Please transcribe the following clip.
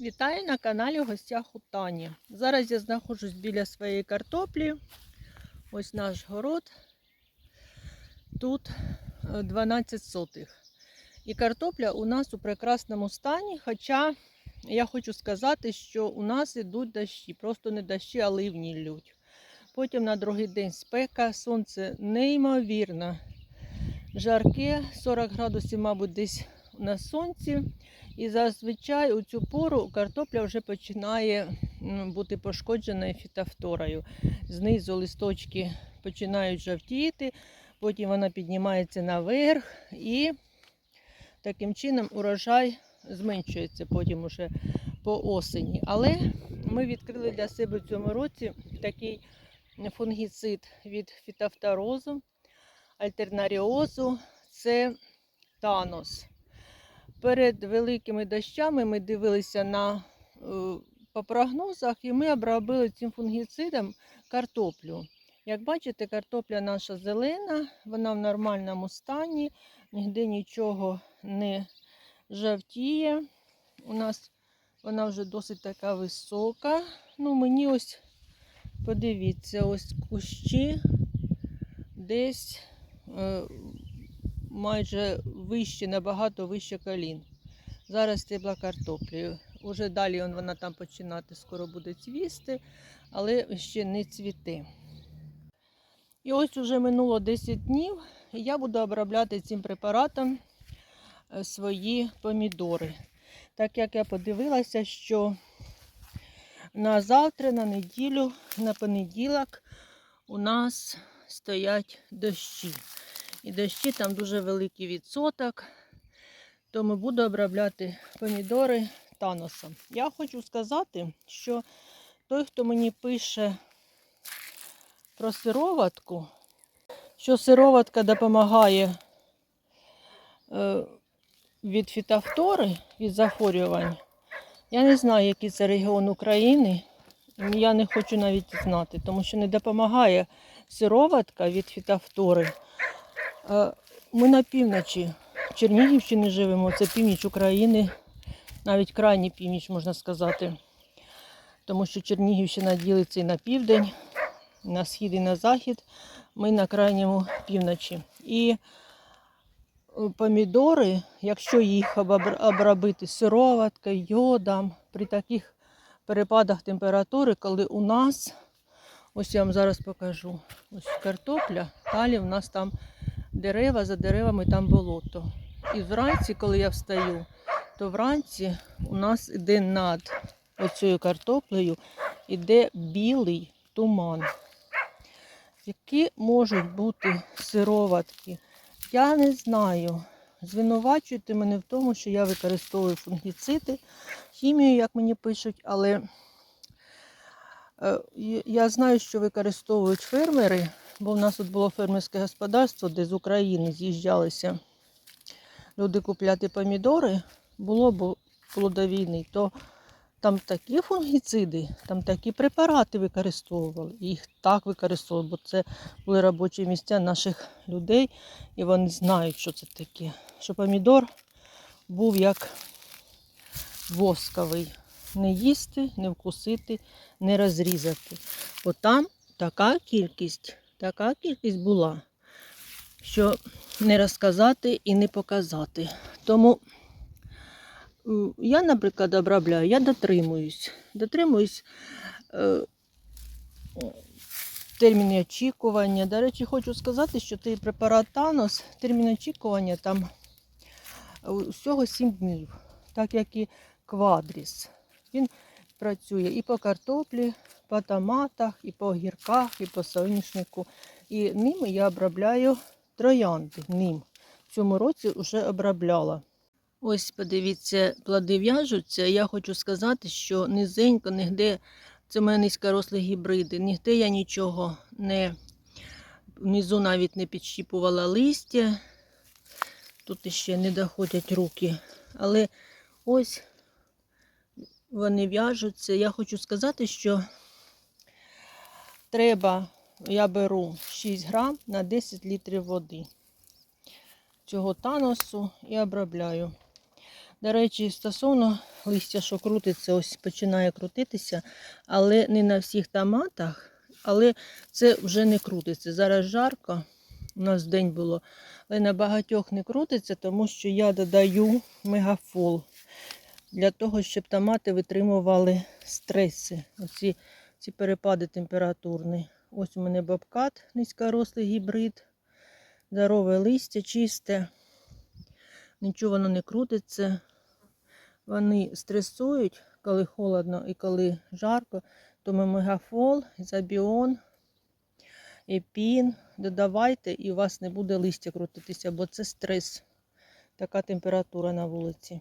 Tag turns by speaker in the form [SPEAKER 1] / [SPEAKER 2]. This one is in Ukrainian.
[SPEAKER 1] Вітаю на каналі гостях у Тані. Зараз я знаходжусь біля своєї картоплі. Ось наш город. Тут е, 12 сотих. І картопля у нас у прекрасному стані. Хоча я хочу сказати, що у нас ідуть дощі. Просто не дощі, а ливні лють. Потім на другий день спека, сонце неймовірно жарке, 40 градусів, мабуть, десь на сонці. І зазвичай у цю пору картопля вже починає бути пошкодженою фітофторою. Знизу листочки починають жовтіти, потім вона піднімається наверх і таким чином урожай зменшується потім уже по осені. Але ми відкрили для себе в цьому році такий фунгіцид від фітофторозу, альтернаріозу. Це танос перед великими дощами ми дивилися на, е, по прогнозах і ми обробили цим фунгіцидом картоплю. Як бачите, картопля наша зелена, вона в нормальному стані, ніде нічого не жовтіє. У нас вона вже досить така висока. Ну, мені ось, подивіться, ось кущі десь е, майже вище, набагато вище колін. Зараз стебла картоплі. Уже далі вона там починати скоро буде цвісти, але ще не цвіте. І ось уже минуло 10 днів, і я буду обробляти цим препаратом е, свої помідори. Так як я подивилася, що на завтра, на неділю, на понеділок у нас стоять дощі. І дощі там дуже великий відсоток. Тому буду обробляти помідори таносом. Я хочу сказати, що той, хто мені пише про сироватку, що сироватка допомагає е, від фітофтори, від захворювань, я не знаю, який це регіон України. Я не хочу навіть знати, тому що не допомагає сироватка від фітофтори. Е, Ми на півночі Чернігівщини живемо, це північ України, навіть крайній північ, можна сказати. Тому що Чернігівщина ділиться і на південь, на схід і на захід. Ми на крайньому півночі. І е, помідори, якщо їх обробити сироваткою, йодом, при таких перепадах температури, коли у нас, ось я вам зараз покажу, ось картопля, далі у нас там дерева, за деревами там болото. І вранці, коли я встаю, то вранці у нас іде над оцією картоплею іде білий туман. Які можуть бути сироватки? Я не знаю. Звинувачуйте мене в тому, що я використовую фунгіциди, хімію, як мені пишуть, але е, я знаю, що використовують фермери, бо в нас тут було фермерське господарство, де з України з'їжджалися люди купляти помідори, було б було то там такі фунгіциди, там такі препарати використовували. Їх так використовували, бо це були робочі місця наших людей, і вони знають, що це таке. Що помідор був як восковий. Не їсти, не вкусити, не розрізати. Бо там така кількість, така кількість була, що не розказати і не показати. Тому я, наприклад, обробляю, я дотримуюсь. Дотримуюсь е, терміни очікування. До речі, хочу сказати, що цей препарат Танос, термін очікування там усього 7 днів, так як і квадріс. Він працює і по картоплі, по томатах, і по огірках, і по соняшнику. І ними я обробляю троянди. Ним. В цьому році вже обробляла. Ось, подивіться, плоди в'яжуться. Я хочу сказати, що низенько, нігде, це в мене низькорослі гібриди, нігде я нічого не внизу навіть не підщіпувала листя. Тут іще не доходять руки. Але ось вони в'яжуться. Я хочу сказати, що треба, я беру 6 грам на 10 літрів води цього таносу і обробляю. До речі, стосовно листя, що крутиться, ось починає крутитися, але не на всіх томатах, але це вже не крутиться. Зараз жарко, у нас день було, але на багатьох не крутиться, тому що я додаю мегафол для того, щоб томати витримували стреси, оці ці перепади температурні. Ось у мене бобкат, низькорослий гібрид, здорове листя, чисте, нічого воно не крутиться. Вони стресують, коли холодно і коли жарко, тому мегафол, забіон, епін додавайте, і у вас не буде листя крутитися, бо це стрес. Така температура на вулиці.